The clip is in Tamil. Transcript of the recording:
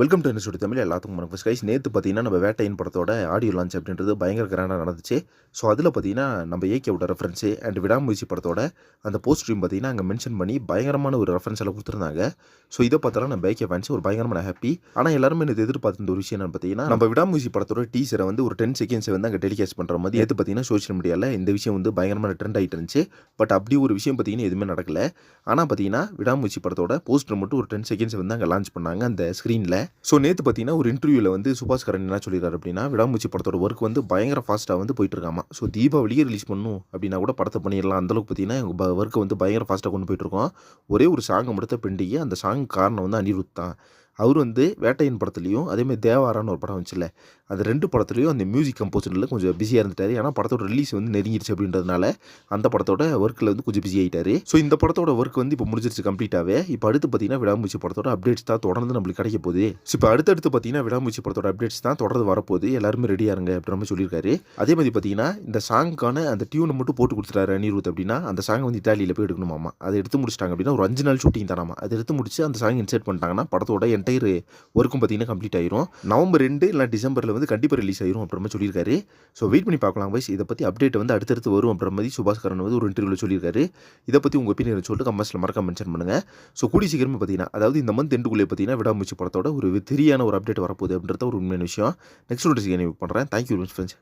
வெல்கம் டு என்ன தமிழ் எல்லாத்துக்கும் வணக்கம். ஃபஸ்ட் கைஸ் நேற்று பார்த்தீங்கன்னா நம்ம வேட்டையின் படத்தோட ஆடியோ லான்ச் அப்படின்றது பயங்கர கிராண்டாக நடந்துச்சு. ஸோ அதில் பார்த்தீங்கன்னா நம்ம ஏகேவோட ரெஃபரன்ஸு அண்ட் விடாமுயற்சி படத்தோட அந்த போஸ்ட் பார்த்தீங்கன்னா அங்கே மென்ஷன் பண்ணி பயங்கரமான ஒரு ரெஃபரன்ஸ் எல்லாம் கொடுத்துருந்தாங்க. ஸோ இதை பார்த்தாலும் நம்ம ஏகே ஃபேன்ஸ் ஒரு பயங்கரமான ஹாப்பி ஆனால் எல்லாருமே எனக்கு எதிர்பார்த்த ஒரு விஷயம் என்னன்னு பார்த்தீங்கன்னா நம்ம விடாமுயற்சி படத்தோட டீசரை வந்து ஒரு டென் செகண்ட்ஸ் வந்து அங்கே டெலிகாஸ்ட் பண்ணுற மாதிரி எது பார்த்தீங்கன்னா சோஷியல் மீடியாவில் இந்த விஷயம் வந்து பயங்கரமான ட்ரெண்ட் ஆகிட்டு இருந்துச்சு. பட் அப்படி ஒரு விஷயம் பார்த்தீங்கன்னா எதுவுமே நடக்கல. ஆனால் பார்த்தீங்கன்னா விடாமுயற்சி படத்தோட போஸ்டர் மட்டும் ஒரு டென் செகண்ட்ஸ் வந்து அங்கே லான்ச் பண்ணாங்க. அந்த ஸ்க்ரீனில் ஸோ நேற்று பார்த்தீங்கன்னா ஒரு இன்டர்வியூவில் வந்து சுபாஷ் கரன் என்ன சொல்லியிருக்காரு அப்படின்னா விடாமூச்சி படத்தோட ஒர்க் வந்து பயங்கர ஃபாஸ்ட்டாக வந்து போயிட்டு இருக்காமா ஸோ தீபாவளியே ரிலீஸ் பண்ணும் அப்படின்னா கூட படத்தை பண்ணிடலாம். அந்தளவுக்கு பார்த்தீங்கன்னா எங்கள் ஒர்க்கை வந்து பயங்கர ஃபாஸ்ட்டாக கொண்டு போயிட்டு இருக்கோம் ஒரே ஒரு சாங்கை மட்டும் பெண்டிகி அந்த சாங் காரணம் வந்து அனிருத் தான். அவர் வந்து வேட்டையின் படத்துலையும் அதேமாதிரி தேவாரான்னு ஒரு படம் வந்துச்சுல்ல அந்த ரெண்டு படத்துலையும் அந்த மியூசிக் கம்போசரில் கொஞ்சம் பிஸியாக இருந்துட்டார். ஏன்னா படத்தோட ரிலீஸ் வந்து நெருங்கிடுச்சு அப்படின்றதுனால அந்த படத்தோட ஒர்க்கில் வந்து கொஞ்சம் பிஸி ஆகிட்டாரு ஸோ இந்த படத்தோட ஒர்க் வந்து இப்போ முடிஞ்சிருச்சு கம்ப்ளீட்டாகவே இப்போ அடுத்து பார்த்தீங்கன்னா விடாமூச்சி படத்தோட அப்டேட்ஸ் தான் தொடர்ந்து நம்மளுக்கு கிடைக்க போகுது. ஸோ இப்போ அடுத்தடுத்து பார்த்தீங்கன்னா விடாமூச்சி படத்தோட அப்டேட்ஸ் தான் தொடர்ந்து வரப்போகுது. எல்லாருமே ரெடியாக இருங்க அப்படின்ற மாதிரி சொல்லியிருக்காரு. அதே மாதிரி பார்த்தீங்கன்னா இந்த சாங்க்கான அந்த டியூனை மட்டும் போட்டு கொடுத்துட்டாரு அனிருத் அப்படின்னா அந்த சாங் வந்து இட்டாலியில் போய் எடுக்கணுமாமா. அதை எடுத்து முடிச்சிட்டாங்க அப்படின்னா ஒரு அஞ்சு நாள் ஷூட்டிங் தானாமா. அதை எடுத்து முடிச்சு அந்த சாங் இன்சர்ட் பண்ணிட்டாங்கன்னா படத்தோட என்டையர் ஒர்க்கும் பார்த்தீங்கன்னா கம்ப்ளீட் ஆயிரும் நவம்பர் ரெண்டு இல்லை டிசம்பரில் வந்து கண்டிப்பாக ரிலீஸ் ஆயிரும் அப்படின்ற மாதிரி சொல்லியிருக்காரு ஸோ வெயிட் பண்ணி பார்க்கலாம் வைஸ் இதை பற்றி அப்டேட் வந்து அடுத்தடுத்து வரும் அப்படின்ற மாதிரி சுபாஷ் கரன் வந்து ஒரு இன்டர்வியூவில் சொல்லியிருக்காரு இதை பற்றி உங்கள் ஒப்பீனியன் சொல்லிட்டு கமெண்ட்ஸில் மறக்க மென்ஷன் பண்ணுங்கள் ஸோ கூடி சீக்கிரமே பார்த்தீங்கன்னா அதாவது இந்த மந்த் எண்டுக்குள்ளே பார்த்தீங்கன்னா விடாமுயற்சி படத்தோட ஒரு தெரியான ஒரு அப்டேட் வரப்போகுது அப்படின்றத ஒரு உண்மையான விஷயம் நெக்ஸ்ட் ஒரு பண்ணுறேன் தேங்க்யூ ஃப்ரெண்ட்ஸ்